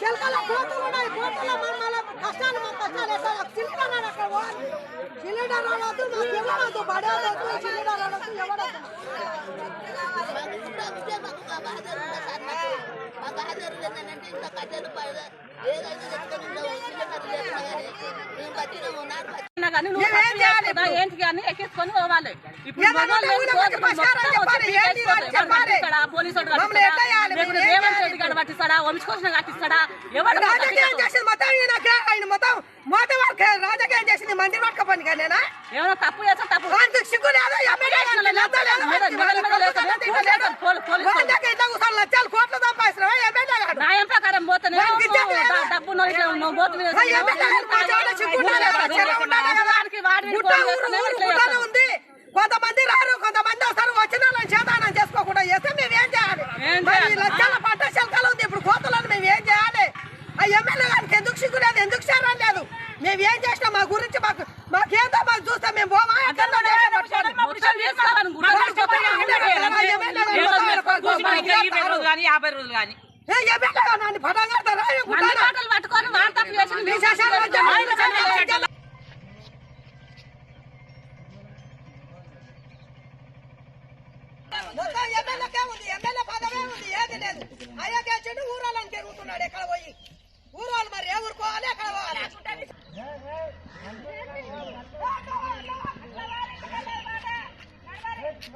జరగాలంటే సిలిండర్ రావద్దు మాకు ఇవ్వడద్దు పడవద్దు సిలిండర్ రావద్దు ఎవడద్దు అయినా కానీ నువ్వు తప్పు చేస్తున్నా ఏంటి కానీ ఎక్కించుకొని పోవాలి ఇప్పుడు ఏమన్నా మగవాళ్ళు ఊళ్ళో లేని వచ్చి పరిష్కారం మొత్తం వచ్చి చెప్పాలి. ఏంటి పీకేసుకోవాలి. వాళ్ళు చెప్పాలి. పట్టిస్తాడా? రాజకీయం చేసింది మొత్తం ఈయనకే ఆయన మొత్తం మొత్తం వాళ్ళకే రాజకీయం చేసింది మందిర్ పట్టుకపోని కానీ ఏమైనా తప్పు చేస్తా తప్పు. అందుకు సిగ్గు లేదు? ఇట్లా కూర్చొని లక్షలు కోట్లు సంపాదిస్తున్నావా? ఎమ్మెల్యే గారు పోతేనే డబ్బు నువ్వు నువ్వు పోతు మీద ఆ ఎమ్మెల్యే గారు కొంచెం కూడా సిగ్గు ఉండాలి కదా, చెరువు ఉండాలి కదా. వాడికి వాడిని గుట్ట ఫోన్ ఊరు చేస్తేనే ఊరు ఇట్లా గుట్టనే చేస్తాం. ఉంది కొంతమంది రారు కొంతమంది వస్తారు వచ్చిన వాళ్ళని చేతానం చేసుకోకుండా చేస్తే మేము ఏం చేయాలి ఏం మరి చేయాలి? ఈ లక్షల పంట శల్కలు ఉంది ఇప్పుడు కోతలను మేము ఏం చేయాలి ఆ ఎమ్మెల్యే గారికి ఎందుకు సిగ్గు లేదు ఎందుకు చేరం లేదు మేము ఏం చేసినా? మా గురించి మాకు మాకేందో మాకు చూస్తే మేము పోమా యాభై రోజులు కానీ. పట్టుకొని మొత్తం ఎమ్మెల్యేకే ఉంది. ఎమ్మెల్యే పదవే ఉంది.